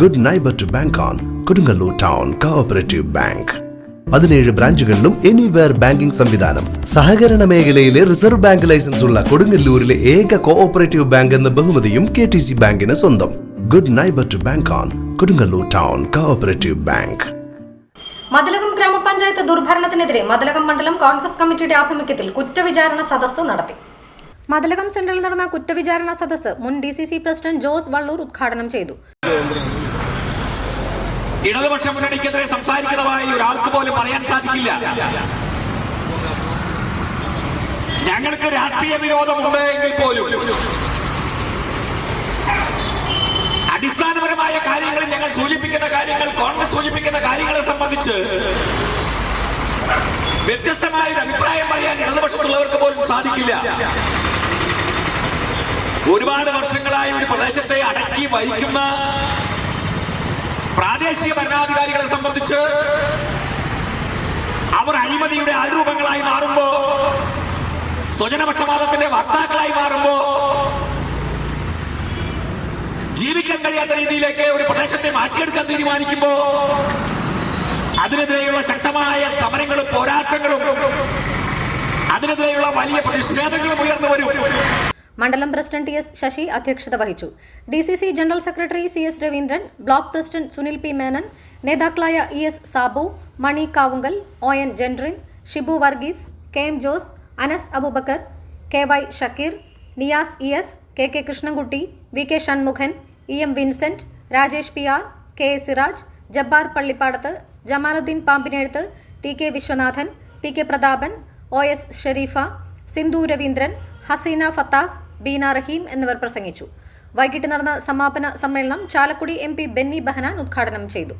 Good neighbour to bank on Kodungallur town cooperative bank പതിനേഴ് ബ്രാഞ്ചുകളിലും anywhere banking സംവിധാനം. സഹകരണ മേഖലയിലെ റിസർവ് ബാങ്ക് ലൈസൻസ് ഉള്ള കൊടുങ്ങല്ലൂരിലെ ഏക കോഓപ്പറേറ്റീവ് ബാങ്ക് എന്ന ബഹുമതിയും കെ ടി സി ബാങ്കിന് സ്വന്തം. Good neighbour to bank on Kodungallur town cooperative bank Mathilakam ഗ്രാമപഞ്ചായത്ത് ദുർഭരണത്തിനെതിരെ മതിലകം മണ്ഡലം കോൺഗ്രസ് കമ്മിറ്റിയുടെ ആഭിമുഖ്യത്തിൽ കുറ്റവിചാരണ സദസ്സ് നടത്തി. മതിലകം സെന്ററിൽ നടന്ന കുറ്റവിചാരണ സദസ്സ് മുൻ D C C president Jose Vallur ഉദ്ഘാടനം ചെയ്തു. ഇടതുപക്ഷ മുന്നണിക്കെതിരെ സംസാരിക്കുന്നതായി ഒരാൾക്ക് പോലും പറയാൻ സാധിക്കില്ല. ഞങ്ങൾക്ക് രാഷ്ട്രീയ വിരോധമുണ്ട് എങ്കിൽ പോലും അടിസ്ഥാനപരമായ കാര്യങ്ങൾ ഞങ്ങൾ സൂചിപ്പിക്കുന്ന കാര്യങ്ങൾ കോൺഗ്രസ് സൂചിപ്പിക്കുന്ന കാര്യങ്ങളെ സംബന്ധിച്ച് വ്യത്യസ്തമായ ഒരു അഭിപ്രായം പറയാൻ ഇടതുപക്ഷത്തുള്ളവർക്ക് പോലും സാധിക്കില്ല. ഒരുപാട് വർഷങ്ങളായി ഒരു പ്രദേശത്തെ അടക്കി വഹിക്കുന്ന പ്രാദേശിക ഭരണാധികാരികളെ സംബന്ധിച്ച് അവർ അഴിമതിയുടെ ആൾരൂപങ്ങളായി മാറുമ്പോ സ്വജനപക്ഷപാതത്തിന്റെ വക്താക്കളായി മാറുമ്പോ ജീവിക്കാൻ കഴിയാത്ത രീതിയിലേക്ക് ഒരു പ്രദേശത്തെ മാറ്റിയെടുക്കാൻ തീരുമാനിക്കുമ്പോ അതിനെതിരെയുള്ള ശക്തമായ സമരങ്ങളും പോരാട്ടങ്ങളും അതിനെതിരെയുള്ള വലിയ പ്രതിഷേധങ്ങളും ഉയർന്നു വരും. മണ്ഡലം പ്രസിഡന്റ് ടി എസ് ശശി അധ്യക്ഷത വഹിച്ചു. D C C general secretary C S Raveendran block president Sunil P Menon നേതാക്കളായ E S Sabu Mani Kavungal O N Jendrin Shibu Varghese K M Jose Anas Abubakar K Y Shakeer Niyas E S K K Krishnankutty V K Shanmughan E M Vincent Rajesh P R K A Siraj Jabbar Pallippadath Jamaluddin Pambinezhuth T K Viswanathan T K Prathapan O S Sherifa Sindhu Raveendran Haseena Fathah Beena Raheem എന്നിവർ പ്രസംഗിച്ചു. വൈകിട്ട് നടന്ന സമാപന സമ്മേളനം Chalakudy M Benny Behanan ഉദ്ഘാടനം ചെയ്തു.